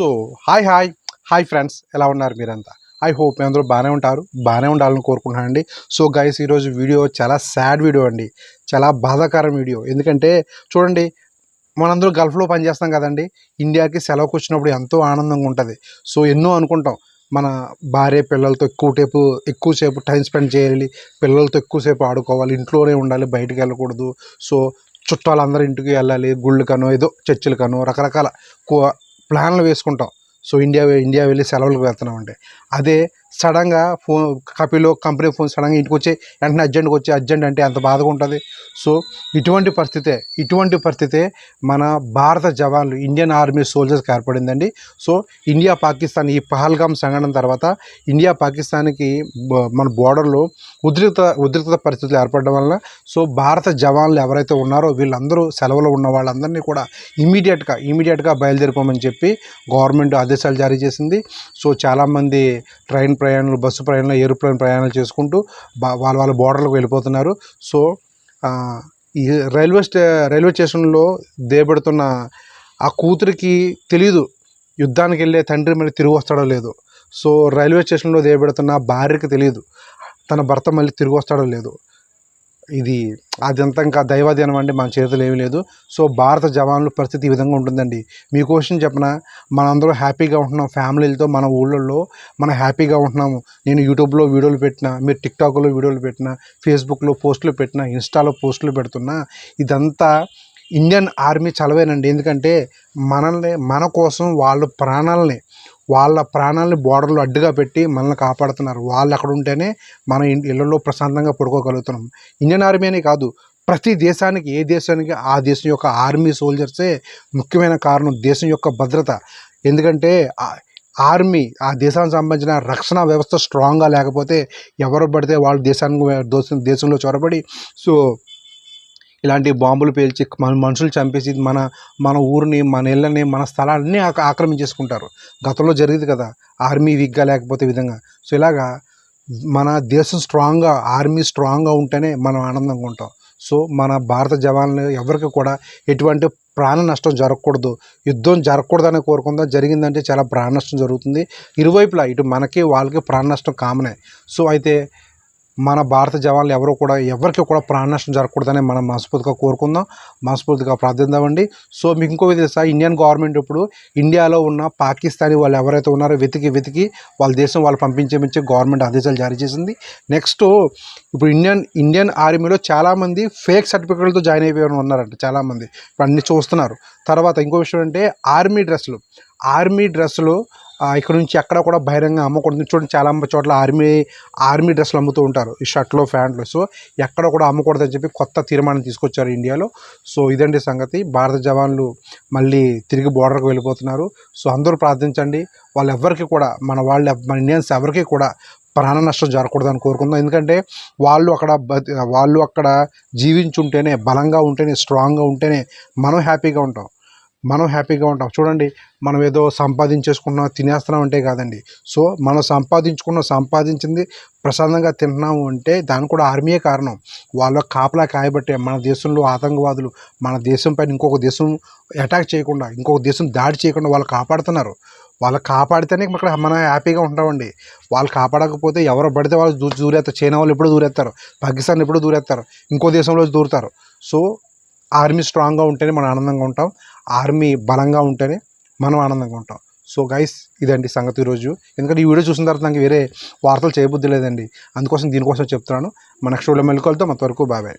So hi hi. Hi friends ఎలా ఉన్నారు మీరంతా? ఐ హోప్ మీ అందరూ బాగానే ఉంటారు. బాగానే ఉండాలని కోరుకుంటున్నానండి. సో గైస్ ఈరోజు వీడియో చాలా సాడ్ వీడియో అండి. చాలా బాధాకరం వీడియో. ఎందుకంటే చూడండి మనందరూ గల్ఫ్లో పనిచేస్తాం కదండి. ఇండియాకి సెలవుకి వచ్చినప్పుడు ఎంతో ఆనందంగా ఉంటుంది. సో ఎన్నో అనుకుంటాం. మన భార్య పిల్లలతో ఎక్కువ టైపు ఎక్కువసేపు టైం స్పెండ్ చేయాలి. పిల్లలతో ఎక్కువసేపు ఆడుకోవాలి. ఇంట్లోనే ఉండాలి. బయటికి వెళ్ళకూడదు. సో చుట్టాలందరూ ఇంటికి వెళ్ళాలి. గుళ్ళకనో ఏదో చర్చిలకనో రకరకాల కో- ప్లాన్లు వేసుకుంటాం. సో ఇండియా ఇండియా వెళ్ళి సెలవులకు వెళ్తున్నాం అంటే అదే సడన్గా ఫోన్ కపిలో కంపెనీ ఫోన్ సడన్గా ఇంటికి వచ్చి వెంటనే అర్జెంట్కి వచ్చి అర్జెంట్ అంటే అంత బాధగా ఉంటుంది సో ఇటువంటి పరిస్థితే ఇటువంటి పరిస్థితే మన భారత జవాన్లు ఇండియన్ ఆర్మీ సోల్జర్స్కి ఏర్పడిందండి. సో ఇండియా పాకిస్తాన్ ఈ పహల్గామ్ సంఘటన తర్వాత ఇండియా పాకిస్తాన్కి మన బోర్డర్లో ఉద్రిక్త ఉద్రిక్త పరిస్థితులు ఏర్పడడం వలన సో భారత జవాన్లు ఎవరైతే ఉన్నారో వీళ్ళందరూ సెలవులో ఉన్న వాళ్ళందరినీ కూడా ఇమీడియట్గా ఇమీడియట్గా బయలుదేరిపోమని చెప్పి గవర్నమెంట్ ఆదేశాలు జారీ చేసింది. సో చాలామంది ట్రైన్ ప్రయాణాలు బస్సు ప్రయాణాలు ఏరోప్లేన్ ప్రయాణాలు చేసుకుంటూ వాళ్ళ వాళ్ళ బోర్డర్లకు వెళ్ళిపోతున్నారు. సో ఈ రైల్వే స్టే రైల్వే స్టేషన్లో దేబెడుతున్న ఆ కూతురికి తెలియదు యుద్ధానికి వెళ్ళే తండ్రి మళ్ళీ తిరిగి వస్తాడో లేదో. సో రైల్వే స్టేషన్లో దేబెడుతున్న భార్యకి తెలియదు తన భర్త మళ్ళీ తిరిగి వస్తాడో లేదో. ఇది అదంతా ఇంకా దైవాధీనం అండి మన చేతులు ఏమీ లేదు. సో భారత జవాన్ల పరిస్థితి ఈ విధంగా ఉంటుందండి. మీకోసం చెప్పిన? మనందరూ హ్యాపీగా ఉంటున్నాం. ఫ్యామిలీలతో మన ఊళ్ళల్లో మనం హ్యాపీగా ఉంటున్నాము. నేను యూట్యూబ్లో వీడియోలు పెట్టినా మీరు టిక్టాక్లో వీడియోలు పెట్టినా ఫేస్బుక్లో పోస్టులు పెట్టినా ఇన్స్టాలో పోస్టులు పెడుతున్నా ఇదంతా ఇండియన్ ఆర్మీ చలవేనండి. ఎందుకంటే మనల్ని మన కోసం వాళ్ళ ప్రాణాలని వాళ్ళ ప్రాణాలని బోర్డర్లో అడ్డుగా పెట్టి మనల్ని కాపాడుతున్నారు. వాళ్ళు అక్కడ ఉంటేనే మన ఇళ్ళలో ప్రశాంతంగా పడుకోగలుగుతున్నాం. ఇండియన్ ఆర్మీ అనే కాదు ప్రతి దేశానికి ఏ దేశానికి ఆ దేశం యొక్క ఆర్మీ సోల్జర్సే ముఖ్యమైన కారణం దేశం యొక్క భద్రత. ఎందుకంటే ఆర్మీ ఆ దేశానికి సంబంధించిన రక్షణ వ్యవస్థ స్ట్రాంగ్గా లేకపోతే ఎవరు పడితే వాళ్ళు దేశానికి దేశంలో చొరబడి సో ఇలాంటి బాంబులు పేల్చి మన మనుషులు చంపేసి మన మన ఊరిని మన ఇళ్ళని మన స్థలాన్ని ఆక్రమించేసుకుంటారు. గతంలో జరిగింది కదా ఆర్మీ వీక్గా లేకపోతే విధంగా. సో ఇలాగా మన దేశం స్ట్రాంగ్గా ఆర్మీ స్ట్రాంగ్గా ఉంటేనే మనం ఆనందంగా ఉంటాం. సో మన భారత జవాన్లు ఎవరికి కూడా ఎటువంటి ప్రాణ నష్టం జరగకూడదు. యుద్ధం జరగకూడదని కోరుకుందాం. జరిగిందంటే చాలా ప్రాణ నష్టం జరుగుతుంది. ఇరువైపులా ఇటు మనకి వాళ్ళకి ప్రాణ నష్టం కామనే. సో అయితే మన భారత జవాన్లు ఎవరు కూడా ఎవరికి కూడా ప్రాణ నష్టం జరగకూడదని మనం మనస్ఫూర్తిగా కోరుకుందాం మనస్ఫూర్తిగా ప్రార్థిద్దామండి సో మీకు ఇంకో తెలుసా? ఇండియన్ గవర్నమెంట్ ఇప్పుడు ఇండియాలో ఉన్న పాకిస్తానీ వాళ్ళు ఎవరైతే ఉన్నారో వెతికి వెతికి వాళ్ళ దేశం వాళ్ళు పంపించేమించి గవర్నమెంట్ ఆదేశాలు జారీ చేసింది. నెక్స్ట్ ఇప్పుడు ఇండియన్ ఇండియన్ ఆర్మీలో చాలామంది ఫేక్ సర్టిఫికెట్లతో జాయిన్ అయిపోయి ఉన్నారంట చాలామంది. ఇప్పుడు అన్ని చూస్తున్నారు. తర్వాత ఇంకో విషయం అంటే ఆర్మీ డ్రెస్సులు ఆర్మీ డ్రెస్సులు ఇక్కడ నుంచి ఎక్కడ కూడా బహిరంగ అమ్మకూడదు. చూడండి చాలా చోట్ల ఆర్మీ ఆర్మీ డ్రెస్సులు అమ్ముతూ ఉంటారు. ఈ షర్ట్లు ప్యాంట్లు. సో ఎక్కడ కూడా అమ్మకూడదని చెప్పి కొత్త తీర్మానం తీసుకొచ్చారు ఇండియాలో. సో ఇదండి సంగతి. భారత జవాన్లు మళ్ళీ తిరిగి బోర్డర్కి వెళ్ళిపోతున్నారు. సో అందరూ ప్రార్థించండి. వాళ్ళు ఎవరికి కూడా మన వాళ్ళు మన ఇండియన్స్ ఎవరికి కూడా ప్రాణ నష్టం జరగకూడదని కోరుకుందాం. ఎందుకంటే వాళ్ళు అక్కడ వాళ్ళు అక్కడ జీవించుంటేనే బలంగా ఉంటేనే స్ట్రాంగ్గా ఉంటేనే మనం హ్యాపీగా ఉంటాం. మనం హ్యాపీగా ఉంటాం. చూడండి మనం ఏదో సంపాదించేసుకున్నాం తినేస్తున్నాం అంటే కాదండి. సో మనం సంపాదించుకున్న సంపాదించింది ప్రశాంతంగా తింటున్నాము అంటే దానికి కూడా ఆర్మీయే కారణం. వాళ్ళ కాపలా కాయబట్టే మన దేశంలో ఆతంకవాదులు మన దేశం పైన ఇంకొక దేశం అటాక్ చేయకుండా ఇంకొక దేశం దాడి చేయకుండా వాళ్ళు కాపాడుతున్నారు. వాళ్ళు కాపాడితేనే ఇక్కడ మనం హ్యాపీగా ఉంటామండి. వాళ్ళు కాపాడకపోతే ఎవరు పడితే వాళ్ళు దూ దూరేస్తారు చైనా వాళ్ళు ఎప్పుడు దూరేస్తారు పాకిస్తాన్ ఎప్పుడు దూరేస్తారు ఇంకో దేశంలో దూరుతారు. సో ఆర్మీ స్ట్రాంగ్గా ఉంటేనే మనం ఆనందంగా ఉంటాం. ఆర్మీ బలంగా ఉంటేనే మనం ఆనందంగా ఉంటాం. సో గైస్ ఇదండి సంగతి ఈరోజు. ఎందుకంటే ఈ వీడియో చూసిన తర్వాత నాకు వేరే వార్తలు చేయబుద్ధి లేదండి. అందుకోసం దీనికోసం చెప్తున్నాను. మన నెక్స్ట్ వీడియో మెలుకోలతో మొత్తం వరకు బాబాయ్